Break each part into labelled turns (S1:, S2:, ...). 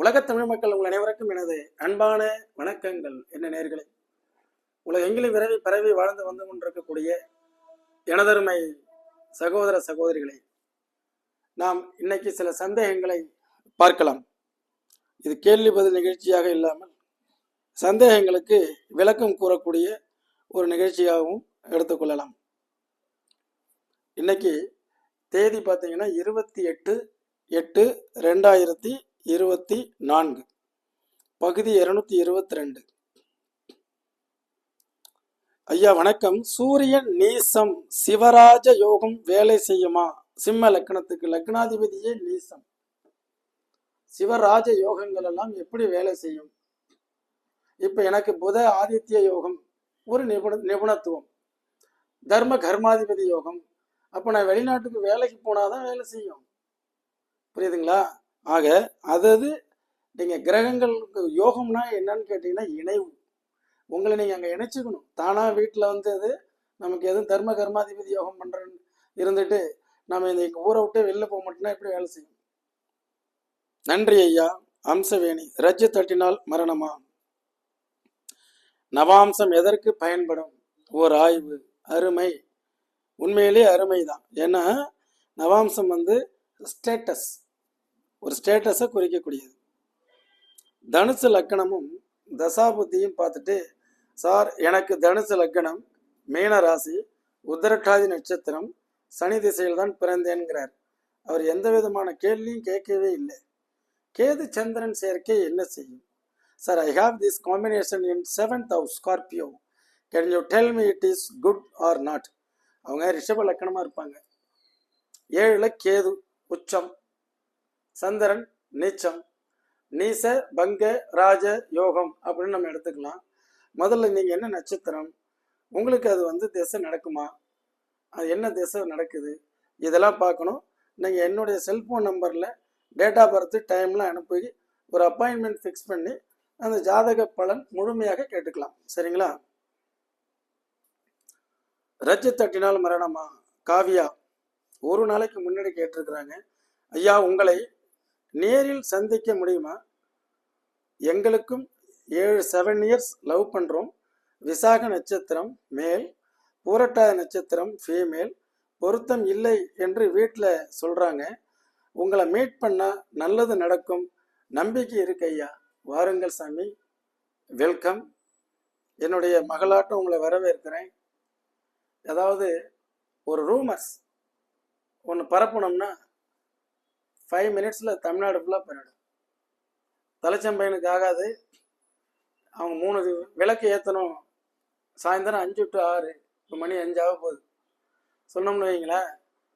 S1: உலகத் தமிழ் மக்கள் உங்கள் அனைவருக்கும் எனது அன்பான வணக்கங்கள். என்ன நேர்களே உலகெங்கிலும் விரவி பரவி வாழ்ந்து வந்து கொண்டிருக்கக்கூடிய எனதருமை சகோதர சகோதரிகளை நாம் இன்னைக்கு சில சந்தேகங்களை பார்க்கலாம். இது கேள்வி பதில் நிகழ்ச்சியாக இல்லாமல் சந்தேகங்களுக்கு விளக்கம் கூறக்கூடிய ஒரு நிகழ்ச்சியாகவும் எடுத்துக்கொள்ளலாம் இன்னைக்கு தேதி பார்த்தீங்கன்னா இருபத்தி எட்டு எட்டு ரெண்டாயிரத்தி இருபத்தி நான்கு. பகுதி இருநூத்தி இருபத்தி ரெண்டு. ஐயா வணக்கம். சூரியன் நீசம் சிவராஜ யோகம் வேலை செய்யுமா? சிம்ம லக்னத்துக்கு லக்னாதிபதியே நீசம். சிவராஜ யோகங்கள் எல்லாம் எப்படி வேலை செய்யும்? இப்ப எனக்கு புத ஆதித்ய யோகம் ஒரு நிபுண நிபுணத்துவம். தர்ம கர்மாதிபதி யோகம். அப்ப நான் வெளிநாட்டுக்கு வேலைக்கு போனாதான் வேலை செய்யும். புரியுதுங்களா? ஆக அதது நீங்கள் கிரகங்களுக்கு யோகம்னா என்னன்னு கேட்டீங்கன்னா இணைவு. உங்களை நீங்கள் அங்கே இணைச்சிக்கணும். தானாக வீட்டில் வந்து அது நமக்கு எதுவும் தர்ம கர்மாதிபதி யோகம் பண்ணுறேன்னு இருந்துட்டு நம்ம இந்த எங்கள் ஊரை விட்டு வெளில போக மாட்டோம்னா எப்படி வேலை செய்யும்? நன்றி ஐயா. அம்சவேணி. ரஜ்ஜு தட்டினால் மரணமா? நவாம்சம் எதற்கு பயன்படும்? ஓர் ஆய்வு. அருமை. உண்மையிலே அருமை தான் ஏன்னா நவாம்சம் வந்து ஸ்டேட்டஸ். ஒரு ஸ்டேட்டஸை குறிக்கக்கூடியது. தனுசு லக்கணமும் தசாபுத்தியும் பார்த்துட்டு சார் எனக்கு தனுசு லக்கணம் மீன ராசி உத்தரட்டாதி நட்சத்திரம் சனி திசையில் தான் பிறந்தேன்கிறார். அவர் எந்த விதமான கேள்வியும் கேட்கவே இல்லை. கேது சந்திரன் சேர்க்கை என்ன செய்யும்? Sir I have this combination in seventh house Scorpio can you tell me it is good or not அவங்க ரிஷப லக்கணமாக இருப்பாங்க. ஏழில் கேது உச்சம் சந்திரன் நீச்சம் நீச பங்க ராஜ யோகம் அப்படின்னு நம்ம எடுத்துக்கலாம். முதல்ல நீங்கள் என்ன நட்சத்திரம் உங்களுக்கு அது வந்து திசை நடக்குமா அது என்ன திசை நடக்குது இதெல்லாம் பார்க்கணும். நீங்கள் என்னுடைய செல்ஃபோன் நம்பரில் டேட் ஆஃப் பர்த் டைம்லாம் அனுப்பி ஒரு அப்பாயின்மெண்ட் ஃபிக்ஸ் பண்ணி அந்த ஜாதக பலன் முழுமையாக கேட்டுக்கலாம். சரிங்களா? ரஜி தட்டினால் மரணமா? காவியா ஒரு நாளைக்கு முன்னாடி கேட்டிருக்கிறாங்க. ஐயா உங்களை நேரில் சந்திக்க முடியுமா? எங்களுக்கும் ஏழு செவன் இயர்ஸ் லவ் பண்ணுறோம் விசாக நட்சத்திரம் மேல் பூரட்டாத நட்சத்திரம் ஃபீமேல் பொருத்தம் இல்லை என்று வீட்டில் சொல்கிறாங்க உங்களை மீட் பண்ணால் நல்லது நடக்கும். நம்பிக்கை இருக்கு ஐயா. வாருங்கள் சாமி. வெல்கம் என்னுடைய மகளாட்டம் உங்களை வரவேற்கிறேன். ஏதாவது ஒரு ரூமர்ஸ் ஒன்று பரப்பணும்னா ஃபைவ் மினிட்ஸில் தமிழ்நாடு ஃபுல்லாக போயிடும். தலைச்சம்பையனுக்கு ஆகாது. அவங்க மூணு விளக்கு ஏற்றணும் சாயந்தரம் அஞ்சு டு ஆறு இப்போ மணி அஞ்சு ஆக போகுது. சொன்னோம்னு வைங்களேன்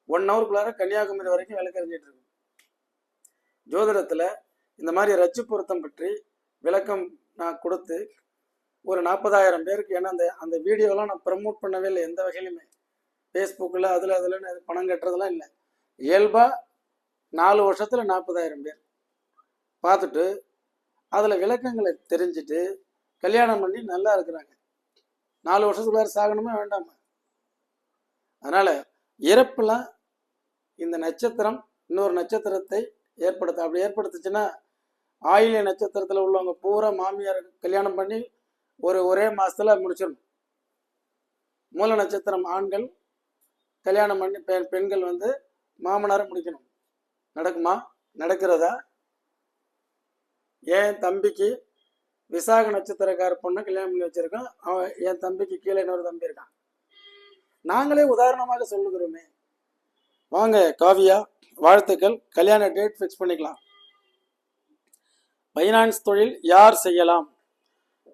S1: ஒன் ஹவருக்குள்ளார கன்னியாகுமரி வரைக்கும் விளக்கு எறிஞ்சிட்டு இருக்கும். ஜோதிடத்தில் இந்த மாதிரி ரச்சு பொருத்தம் பற்றி விளக்கம் நான் கொடுத்து ஒரு நாற்பதாயிரம் பேருக்கு ஏன்னா அந்த அந்த வீடியோலாம் நான் ப்ரமோட் பண்ணவே இல்லை எந்த வகையிலுமே. ஃபேஸ்புக்கில் அதில் அதில் பணம் கட்டுறதுலாம் இல்லை. இயல்பாக நாலு வருஷத்தில் நாற்பதாயிரம் பேர். பார்த்துட்டு அதில் விளக்கங்களை தெரிஞ்சுட்டு கல்யாணம் பண்ணி நல்லா இருக்கிறாங்க. நாலு வருஷத்துக்குள்ளார சாகணுமே வேண்டாமா? அதனால் இறப்புலாம் இந்த நட்சத்திரம் இன்னொரு நட்சத்திரத்தை ஏற்படுத்த அப்படி ஏற்படுத்துச்சுன்னா ஆயிலிய நட்சத்திரத்தில் உள்ளவங்க பூரா மாமியார் கல்யாணம் பண்ணி ஒரு ஒரே மாதத்தில் முடிச்சிடணும். மூல நட்சத்திரம் ஆண்கள் கல்யாணம் பண்ணி பெண் பெண்கள் வந்து மாமனாரை முடிக்கணும். நடக்குமா? நடக்கிறதா? என் தம்பிக்கு விசாக நட்சத்திரக்கார பொண்ணை கல்யாணம் பண்ணி வச்சிருக்கோம் அவன் என் தம்பிக்கு கீழே இன்னொரு தம்பி இருக்கான். நாங்களே உதாரணமாக சொல்லுகிறோமே. வாங்க காவியா வாழ்த்துக்கள். கல்யாண டேட் ஃபிக்ஸ் பண்ணிக்கலாம். ஃபைனான்ஸ் தொழில் யார் செய்யலாம்?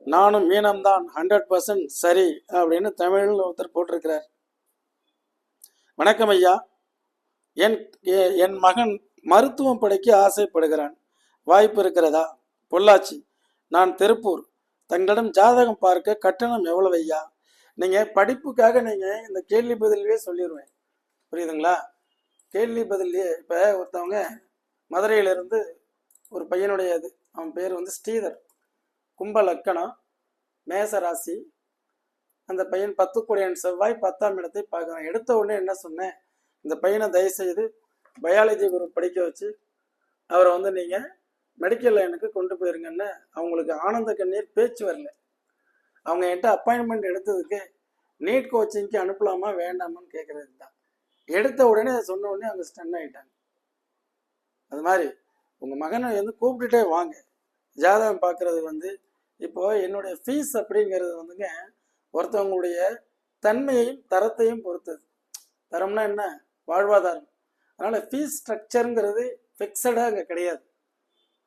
S1: நானும் மீனம்தான் ஹண்ட்ரட் பர்சன்ட் சரி அப்படின்னு தமிழில் ஒருத்தர் போட்டிருக்கிறார். வணக்கம் ஐயா. என் என் மகன் மருத்துவம் படிக்க ஆசைப்படுகிறான். வாய்ப்பு இருக்கிறதா? பொள்ளாச்சி. நான் திருப்பூர். தங்களிடம் ஜாதகம் பார்க்க கட்டணம் எவ்வளவு ஐயா? நீங்க படிப்புக்காக நீங்க இந்த கேள்வி பதிலே சொல்லிடுவேன் புரியுதுங்களா? கேள்வி பதிலே இப்ப ஒருத்தவங்க மதுரையிலிருந்து ஒரு பையனுடைய இது அவன் பேர் வந்து ஸ்ரீதர். கும்ப லக்கணம் மேச ராசி அந்த பையன் பத்து கோடியன் செவ்வாய் பத்தாம் இடத்தை பார்க்குறான். எடுத்த உடனே என்ன சொன்னேன்? இந்த பையனை தயவு செய்து பயாலஜி குரூப் படிக்க வச்சு அவரை வந்து நீங்கள் மெடிக்கல் லைனுக்கு கொண்டு போயிருங்கன்னு அவங்களுக்கு ஆனந்த கண்ணீர் பேச்சு வரல. அவங்க என்கிட்ட அப்பாயின்மெண்ட் எடுத்ததுக்கு நீட் கோச்சிங்க்கு அனுப்பலாமா வேண்டாமான்னு கேட்குறது தான். எடுத்த உடனே அதை சொன்ன உடனே அவங்க ஸ்டன் ஆகிட்டாங்க அது மாதிரி உங்கள் மகனை வந்து கூப்பிட்டுட்டே வாங்க. ஜாதகம் பார்க்குறது வந்து இப்போ என்னுடைய ஃபீஸ் அப்படிங்கிறது வந்துங்க ஒருத்தவங்களுடைய தன்மையையும் தரத்தையும் பொறுத்தது. தரம்னா என்ன? வாழ்வாதாரம். அதனால் ஃபீஸ் ஸ்ட்ரக்சருங்கிறது ஃபிக்ஸடாக அங்கே கிடையாது.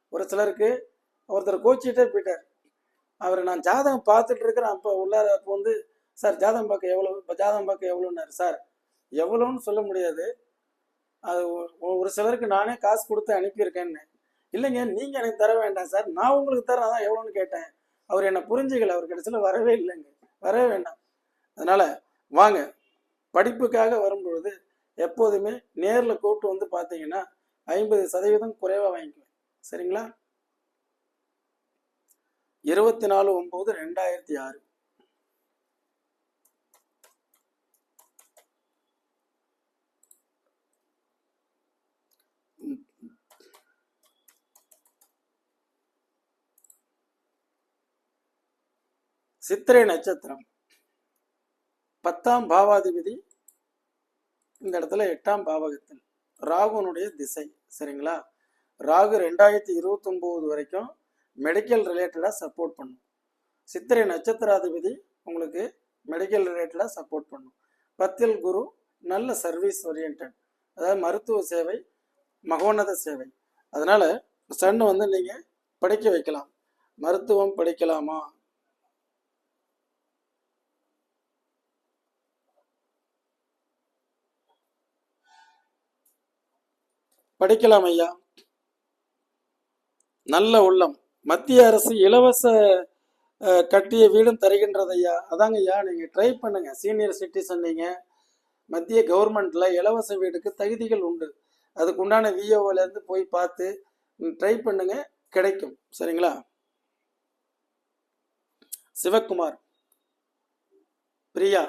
S1: ஒரு சிலருக்கு ஒருத்தர் கோச்சிட்டே போயிட்டார். அவர் நான் ஜாதகம் பார்த்துட்டு இருக்கிறேன் அப்போ உள்ளார அப்போ வந்து சார் ஜாதகம் பார்க்க எவ்வளோ இப்போ ஜாதகம் பார்க்க எவ்வளோன்னாரு சார். எவ்வளோன்னு சொல்ல முடியாது. அது ஒரு- ஒரு சிலருக்கு நானே காசு கொடுத்து அனுப்பியிருக்கேன்னு. இல்லைங்க நீங்கள் எனக்கு தர வேண்டாம் சார். நான் உங்களுக்கு தரேன் அதான் எவ்வளோன்னு கேட்டேன். அவர் என்னை புரிஞ்சுக்கல. அவர் கடைசியில் வரவே இல்லைங்க. வரவே வேண்டாம். அதனால் வாங்க. படிப்புக்காக வரும்பொழுது எப்போதுமே நேரில் கூப்பிட்டு வந்து பார்த்தீங்கன்னா ஐம்பது சதவீதம் குறைவாக வாங்கிக்குவேன். சரிங்களா? இருபத்தி நாலு ஒம்பது ரெண்டாயிரத்தி ஆறு. சித்திரை நட்சத்திரம். பத்தாம் பாவாதிபதி இந்த இடத்துல எட்டாம் பாவகத்தில் ராகுனுடைய திசை சரிங்களா? ராகு ரெண்டாயிரத்தி இருபத்தொம்போது வரைக்கும் மெடிக்கல் ரிலேட்டடாக சப்போர்ட் பண்ணும். சித்திரை நட்சத்திராதிபதி உங்களுக்கு மெடிக்கல் ரிலேட்டடாக சப்போர்ட் பண்ணும். பத்தில் குரு நல்ல சர்வீஸ் ஓரியன்ட் அதாவது மருத்துவ சேவை மகோன்னத சேவை. அதனால சன் வந்து நீங்கள் படிக்க வைக்கலாம். மருத்துவம் படிக்கலாமா? படிக்கலாம் ஐயா. நல்ல உள்ளம். மத்திய அரசு இலவச கட்டிய வீடும் தருகின்றது ஐயா. அதாங்க ஐயா நீங்கள் ட்ரை பண்ணுங்க. சீனியர் சிட்டிசன் நீங்கள் மத்திய கவர்மெண்ட்ல இலவச வீடுக்கு தகுதிகள் உண்டு. அதுக்கு உண்டான VAO இருந்து போய் பார்த்து ட்ரை பண்ணுங்க. கிடைக்கும். சரிங்களா? சிவக்குமார். பிரியா.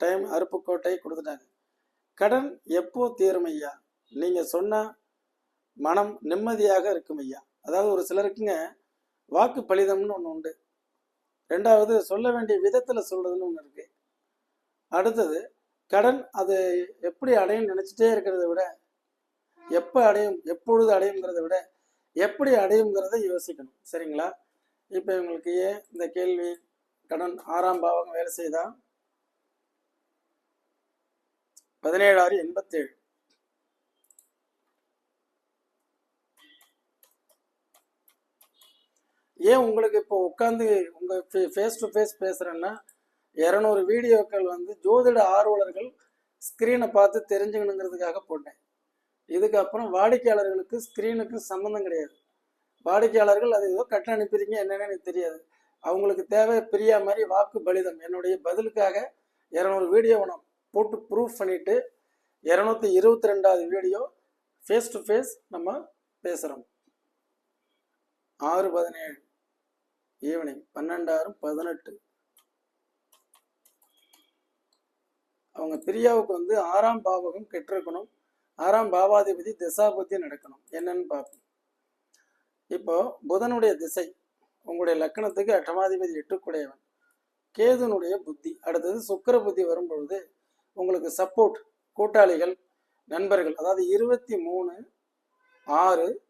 S1: டைம் அருப்புக்கோட்டை கொடுத்துட்டாங்க. கடன் எப்போ தீரும் ஐயா? நீங்க சொன்னால் மனம் நிம்மதியாக இருக்கும் ஐயா. அதாவது ஒரு சிலருக்குங்க வாக்கு பலிதம்னு ஒன்று உண்டு. ரெண்டாவது சொல்ல வேண்டிய விதத்தில் சொல்றதுன்னு ஒன்று இருக்கு. அடுத்தது கடன் அது எப்படி அடையும் நினச்சிட்டே இருக்கிறத விட எப்போ அடையும் எப்பொழுது அடையுங்கிறத விட எப்படி அடையுங்கிறத யோசிக்கணும். சரிங்களா? இப்போ இவங்களுக்கு ஏன் இந்த கேள்வி கடன் ஆறாம் பாவம் வேலை செய்தா? பதினேழு ஆறு எண்பத்தேழு. ஏன் உங்களுக்கு இப்போ உட்காந்து உங்க ஃபேஸ் டு ஃபேஸ் பேசுகிறேன்னா இரநூறு வீடியோக்கள் வந்து ஜோதிட ஆர்வலர்கள் ஸ்க்ரீனை பார்த்து தெரிஞ்சுக்கணுங்கிறதுக்காக போட்டேன். இதுக்கப்புறம் வாடிக்கையாளர்களுக்கு ஸ்க்ரீனுக்கு சம்மந்தம் கிடையாது. வாடிக்கையாளர்கள் அது ஏதோ கட்ட அனுப்பிடுறீங்க என்னென்னு எனக்கு தெரியாது. அவங்களுக்கு தேவை பிரியா மாதிரி வாக்கு பலிதம். என்னுடைய பதிலுக்காக இரநூறு வீடியோவை நான் போட்டு ப்ரூஃப் பண்ணிவிட்டு இரநூத்தி இருபத்தி ரெண்டாவது வீடியோ ஃபேஸ் டு ஃபேஸ் நம்ம பேசுகிறோம் ஆறு பதினேழு. ஈவினிங் பன்னெண்டாயிரம் பதினெட்டு. அவங்க பிரியாவுக்கு வந்து ஆறாம் பாவகம் கெட்டிருக்கணும். ஆறாம் பாவாதிபதி திசாபுத்தி நடக்கணும். என்னன்னு பார்ப்போம். இப்போ புதனுடைய திசை உங்களுடைய லக்கணத்துக்கு அட்டமாதிபதி எட்டுக்குடையவன். கேதுனுடைய புத்தி அடுத்தது சுக்கர புத்தி வரும்பொழுது உங்களுக்கு சப்போர்ட் கூட்டாளிகள் நண்பர்கள் அதாவது இருபத்தி மூணு ஆறு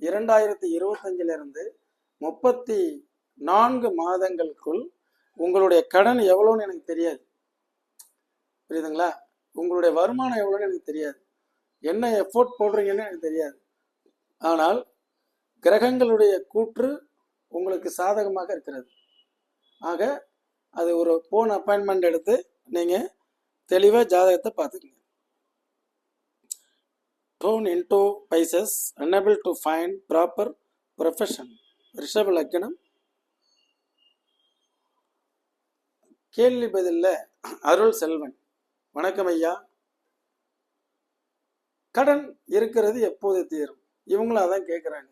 S1: இரண்டாயிரத்தி இருபத்தஞ்சிலிருந்து முப்பத்தி நான்கு மாதங்களுக்குள் உங்களுடைய கடன் எவ்வளோன்னு எனக்கு தெரியாது. புரியுதுங்களா? உங்களுடைய வருமானம் எவ்வளோன்னு எனக்கு தெரியாது. என்ன எஃபோர்ட் போடுறீங்கன்னு எனக்கு தெரியாது. ஆனால் கிரகங்களுடைய கூற்று உங்களுக்கு சாதகமாக இருக்கிறது. ஆக அது ஒரு போன் அப்பாயின்மெண்ட் எடுத்து நீங்கள் தெளிவாக ஜாதகத்தை பார்த்துக்குங்க. Done into Pisces unable to find proper profession ரிஷப லக்கணம் கேள்வி பதில்ல. அருள் செல்வன். வணக்கம் ஐயா. கடன் இருக்கிறது எப்போது தீரும்? இவங்களும் அதான் கேட்குறாங்க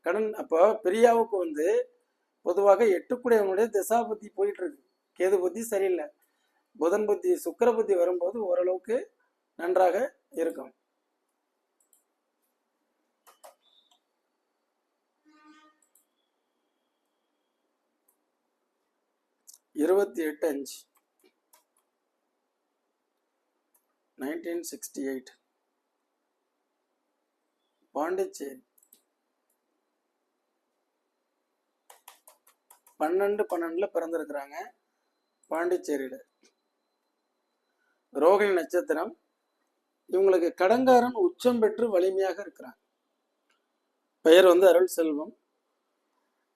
S1: கடன் அப்போ பிரியாவுக்கு வந்து பொதுவாக எட்டுக்குடையவனுடைய திசா புத்தி போயிட்டு இருக்கு கேது புத்தி சரியில்லை. புதன் புத்தி சுக்கர புத்தி வரும்போது ஓரளவுக்கு நன்றாக இருக்கும். இருபத்தி எட்டு அஞ்சு. Nineteen sixty eight Pondicherry. பன்னெண்டு பன்னெண்டுல பிறந்திருக்கிறாங்க பாண்டிச்சேரியில. ரோகிணி நட்சத்திரம். இவங்களுக்கு கடங்காரன் உச்சம் பெற்று வலிமையாக இருக்கிறாங்க பெயர் வந்து அருள் செல்வம்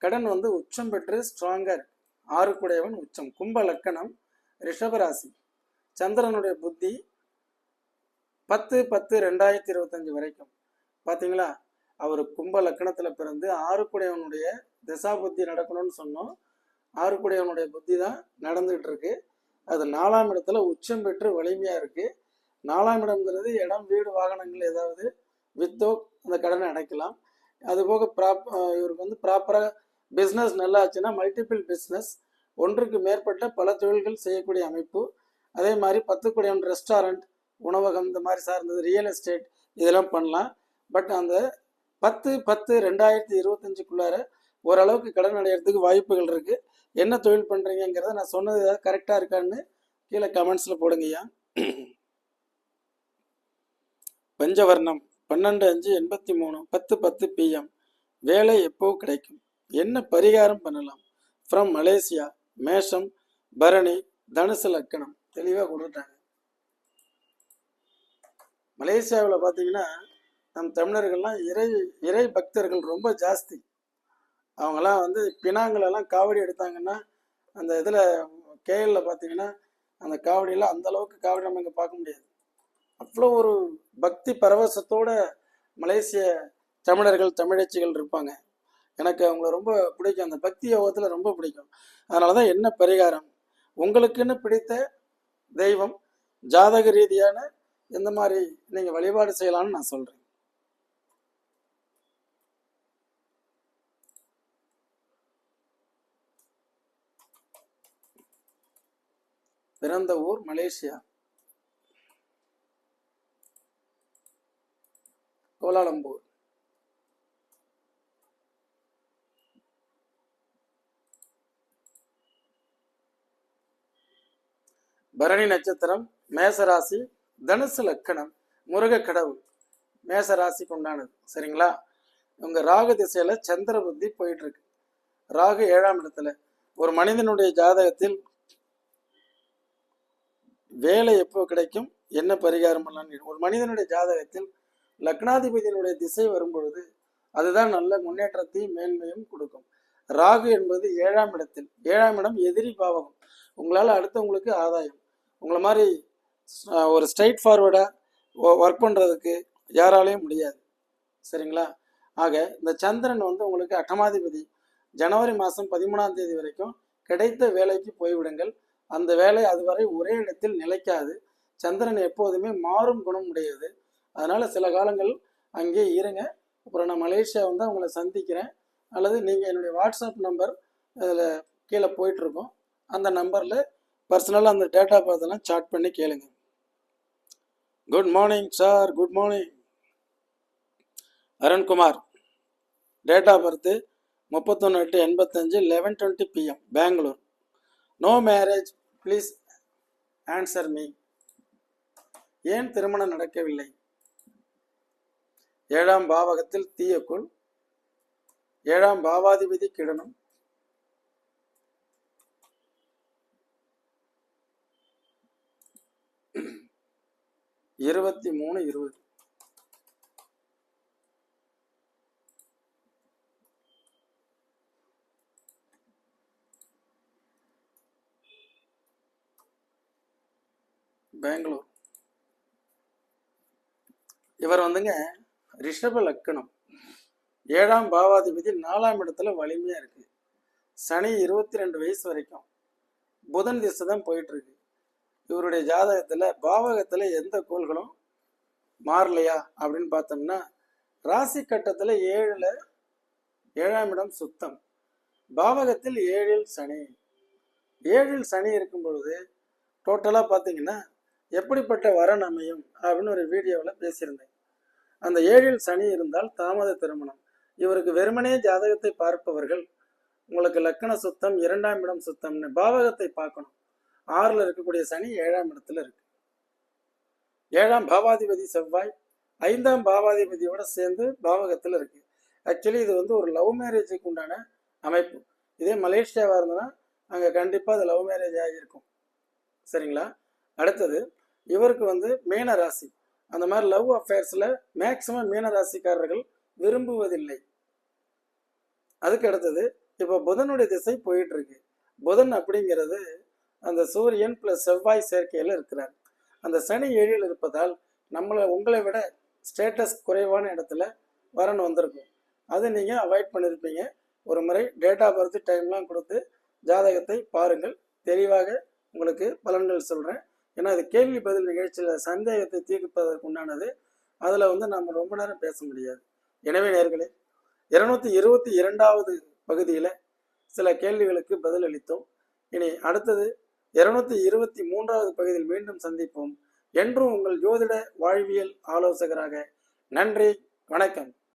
S1: கடன் வந்து உச்சம் பெற்று ஸ்ட்ராங்கா இருக்கு. ஆறுக்குடையவன் உச்சம். கும்ப லக்கணம் ரிஷபராசி. சந்திரனுடைய புத்தி பத்து பத்து ரெண்டாயிரத்தி இருபத்தஞ்சு வரைக்கும். பார்த்தீங்களா அவர் கும்ப லக்கணத்தில் பிறந்து ஆறுக்குடையவனுடைய திசா புத்தி நடக்கணும்னு சொன்னோம். ஆறுக்குடையவனுடைய புத்தி தான் நடந்துகிட்டு இருக்கு அது நாலாம் இடத்துல உச்சம் பெற்று வலிமையாக இருக்கு. நாலாம் இடம்ங்கிறது இடம் வீடு வாகனங்கள் ஏதாவது வித்தோ அந்த கடனை அடைக்கலாம். அதுபோக ப்ராப் இவருக்கு வந்து ப்ராப்பராக பிஸ்னஸ் நல்லா ஆச்சுன்னா மல்டிபிள் பிஸ்னஸ் ஒன்றுக்கு மேற்பட்ட பல தொழில்கள் செய்யக்கூடிய அமைப்பு. அதே மாதிரி பத்து ரெஸ்டாரண்ட் உணவகம் இந்த மாதிரி சார்ந்தது ரியல் எஸ்டேட் இதெல்லாம் பண்ணலாம். பட் அந்த பத்து பத்து ரெண்டாயிரத்தி இருபத்தஞ்சுக்குள்ளார ஓரளவுக்கு கடன் அடையிறதுக்கு வாய்ப்புகள் இருக்கு. என்ன தொழில் பண்றீங்கிறத நான் சொன்னது ஏதாவது கரெக்டாக இருக்கான்னு கீழே கமெண்ட்ஸில் போடுங்கய்யா பஞ்சவர்ணம் பன்னெண்டு அஞ்சு எண்பத்தி மூணு பத்து பத்து பிஎம் வேலை எப்போ கிடைக்கும்? என்ன பரிகாரம் பண்ணலாம்? ஃப்ரம் மலேசியா மேஷம் பரணி தனுசு லக்கணம். தெளிவாக கொடுத்துட்டாங்க. மலேசியாவில் பார்த்தீங்கன்னா நம் தமிழர்கள்லாம் இறை இறை பக்தர்கள் ரொம்ப ஜாஸ்தி. அவங்களாம் வந்து பினாங்களெல்லாம் காவடி எடுத்தாங்கன்னா அந்த இதில் கேஎல்ல பார்த்தீங்கன்னா அந்த காவடியெல்லாம் அந்த அளவுக்கு காவடி நம்ம இங்கே பார்க்க முடியாது. அவ்வளோ ஒரு பக்தி பரவசத்தோட மலேசிய தமிழர்கள் தமிழச்சிகள் இருப்பாங்க. எனக்கு அவங்கள ரொம்ப பிடிக்கும். அந்த பக்தி யோகத்தில் ரொம்ப பிடிக்கும். அதனால தான் என்ன பரிகாரம்? உங்களுக்குன்னு பிடித்த தெய்வம் ஜாதக ரீதியான எந்த மாதிரி நீங்கள் வழிபாடு செய்யலாம்னு நான் சொல்கிறேன் பிறந்த ஊர் மலேசியா. கோலாலம்பூர். பரணி நட்சத்திரம் மேசராசி தனுசு லக்கணம் முருக கடவுள். மேசராசிக்கு உண்டானது சரிங்களா? உங்க ராகு திசையில சந்திர புத்தி போயிட்டு இருக்கு ராகு ஏழாம் இடத்துல. ஒரு மனிதனுடைய ஜாதகத்தில் வேலை எப்போ கிடைக்கும்? என்ன பரிகாரம் பண்ணலாம்னு ஒரு மனிதனுடைய ஜாதகத்தில் லக்னாதிபதியினுடைய திசை வரும்பொழுது அதுதான் நல்ல முன்னேற்றத்தையும் மேன்மையும் கொடுக்கும். ராகு என்பது ஏழாம் இடத்தில். ஏழாம் இடம் எதிரி பாவகம். உங்களால் அடுத்தவங்களுக்கு ஆதாயம். உங்களை மாதிரி ஒரு ஸ்ட்ரைட் ஃபார்வர்டாக ஒர்க் பண்ணுறதுக்கு யாராலையும் முடியாது. சரிங்களா? ஆக இந்த சந்திரன் வந்து உங்களுக்கு அட்டமாதிபதி. ஜனவரி மாதம் பதிமூணாம் தேதி வரைக்கும் கிடைத்த வேலைக்கு போய்விடுங்கள். அந்த வேலை அதுவரை ஒரே இடத்தில் நிலைக்காது. சந்திரன் எப்போதுமே மாறும் குணம் உடையது. அதனால் சில காலங்கள் அங்கே இருங்க. அப்புறம் நான் மலேசியா வந்து உங்களை சந்திக்கிறேன். அல்லது நீங்கள் என்னுடைய வாட்ஸ்அப் நம்பர் அதில் கீழே போயிட்டுருக்கோம். அந்த நம்பரில் பர்சனலாக அந்த டேட்டா பார்த்தெல்லாம் சாட் பண்ணி கேளுங்க. Good morning sir good morning Arunkumar. Date of birth முப்பத்தொன்று எட்டு எண்பத்தஞ்சு eleven twenty PM Bangalore no marriage please answer me ஏன் திருமணம் நடக்கவில்லை? ஏழாம் பாவகத்தில் தீயக்குள் ஏழாம் பாவாதிபதி கிடனும் இருபத்தி மூணு இருபது. பெங்களூர். இவர் வந்துங்க ரிஷப லக்கணம். ஏழாம் பாவாதிபதி நாலாம் இடத்துல வலிமையா இருக்கு. சனி இருபத்தி ரெண்டு வயசு வரைக்கும். புதன் திசை தான் போயிட்டு இருக்கு. இவருடைய ஜாதகத்துல பாவகத்துல எந்த கோள்களும் மாறலையா? அப்படின்னு பார்த்தோம்னா ராசி கட்டத்துல ஏழுல ஏழாம் இடம் சுத்தம். பாவகத்தில் ஏழில் சனி. ஏழில் சனி இருக்கும் பொழுது டோட்டலாக பார்த்தீங்கன்னா எப்படிப்பட்ட வரன் அமையும்? அப்படின்னு ஒரு வீடியோவில் பேசியிருந்தேன். அந்த ஏழில் சனி இருந்தால் தாமத திருமணம். இவருக்கு வெறுமனே ஜாதகத்தை பார்ப்பவர்கள் உங்களுக்கு லக்கண சுத்தம் இரண்டாம் இடம் சுத்தம்னு பாவகத்தை பார்க்கணும். ஆறில் இருக்கக்கூடிய சனி ஏழாம் இடத்துல இருக்கு. ஏழாம் பாவாதிபதி செவ்வாய் ஐந்தாம் பாவாதிபதியோட சேர்ந்து பாவகத்தில் இருக்கு. ஆக்சுவலி இது வந்து ஒரு லவ் மேரேஜுக்கு உண்டான அமைப்பு. இதே மலேசியாவாக இருந்ததுன்னா அங்கே கண்டிப்பாக அது லவ் மேரேஜ் ஆகியிருக்கும். சரிங்களா? அடுத்தது இவருக்கு வந்து மீன ராசி. அந்த மாதிரி லவ் அஃபேர்ஸில் மேக்சிமம் மீன ராசிக்காரர்கள் விரும்புவதில்லை. அதுக்கு அடுத்தது இப்போ புதனுடைய திசை போயிட்டு இருக்கு. புதன் அப்படிங்கிறது அந்த சூரியன் பிளஸ் செவ்வாய் சேர்க்கையில் இருக்கிறார். அந்த சனி ஏழில் இருப்பதால் நம்மளை உங்களை விட ஸ்டேட்டஸ் குறைவான இடத்துல வரன் வந்திருக்கும். அதை நீங்கள் அவாய்ட் பண்ணியிருப்பீங்க ஒரு முறை டேட் ஆஃப் பர்த் டைம்லாம் கொடுத்து ஜாதகத்தை பாருங்கள். தெளிவாக உங்களுக்கு பலன்கள் சொல்கிறேன் ஏன்னா அது கேள்வி பதில் நிகழ்ச்சியில் சந்தேகத்தை தீர்ப்பதற்கு உண்டானது. அதில் வந்து நம்ம ரொம்ப நேரம் பேச முடியாது. எனவே நேர்களே இருநூத்தி இருபத்தி இரண்டாவது பகுதியில் சில கேள்விகளுக்கு பதில் அளித்தோம் இனி அடுத்தது இருநூத்தி இருபத்தி மூன்றாவது பகுதியில் மீண்டும் சந்திப்போம். என்றும் உங்கள் ஜோதிட வாழ்வியல் ஆலோசகராக நன்றி வணக்கம்.